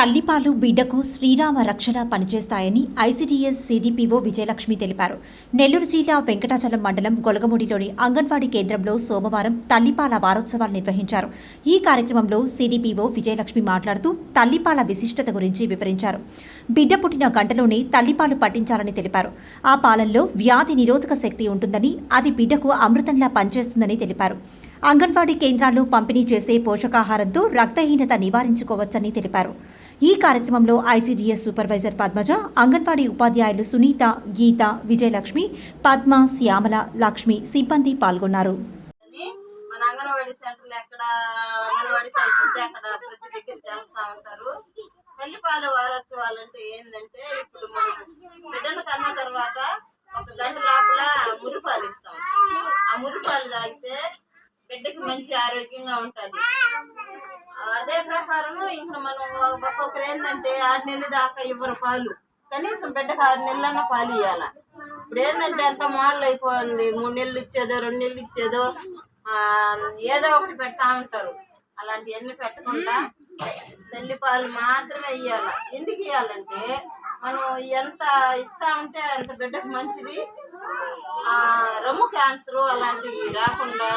తల్లిపాలు బిడ్డకు శ్రీరామ రక్షణ పనిచేస్తాయని ఐసీడీఎస్ సీడీపీఓ విజయలక్ష్మి తెలిపారు. నెల్లూరు జిల్లా వెంకటాచలం మండలం గొలగముడిలోని అంగన్వాడీ కేంద్రంలో సోమవారం తల్లిపాల వారోత్సవాలు నిర్వహించారు. ఈ కార్యక్రమంలో సీడీపీఓ విజయలక్ష్మి మాట్లాడుతూ తల్లిపాల విశిష్టత గురించి వివరించారు. బిడ్డ పుట్టిన గంటలోనే తల్లిపాలు పట్టించాలని తెలిపారు. ఆ పాలల్లో వ్యాధి నిరోధక శక్తి ఉంటుందని అది బిడ్డకు అమృతంలా పనిచేస్తుందని తెలిపారు. అంగన్వాడీ కేంద్రాలు పంపిణీ చేసే పోషకాహారంతో రక్తహీనత నివారించుకోవచ్చని తెలిపారు. ఈ కార్యక్రమంలో ఐసీడీఎస్ సూపర్వైజర్ పద్మజ అంగన్వాడీ ఉపాధ్యాయులు సునీత గీత విజయలక్ష్మి పద్మ శ్యామల లక్ష్మి సిబ్బంది పాల్గొన్నారు. అని మన అంగన్వాడీ సెంటర్లు ఎక్కడ అంగన్వాడీ సెంటర్ ఉంటే అక్కడ ప్రతి దగ్గర చేస్తా ఉంటారు. తల్లిపాల వారోత్సవాలు అంటే ఏంటంటే ఇప్పుడు మనం బిడ్డను కన్న తర్వాత ఒక గంట లోపల మురిపాలు ఇస్తాం. ఆ మురిపాలు తాగితే బిడ్డకి మంచి ఆరోగ్యంగా ఉంటుంది. అదే ప్రకారం ఇంకా మనం ఒక్కొక్కరు ఏంటంటే ఆరు నెలలు దాకా ఇవ్వరు పాలు. కనీసం బిడ్డకు ఆరు నెలలన్నా పాలు ఇవ్వాల ఇప్పుడు ఏంటంటే అంత మోడల్ అయిపోయింది. మూడు నెలలు ఇచ్చేదో రెండు నెలలు ఇచ్చేదో ఆ, ఏదో ఒకటి పెడతా ఉంటారు. అలాంటివన్నీ పెట్టకుండా తల్లి పాలు మాత్రమే ఇవ్వాల ఎందుకు ఇవ్వాలంటే మనం ఎంత ఇస్తా ఉంటే అంత బిడ్డకు మంచిది. ఆ రొమ్ము క్యాన్సర్ అలాంటివి రాకుండా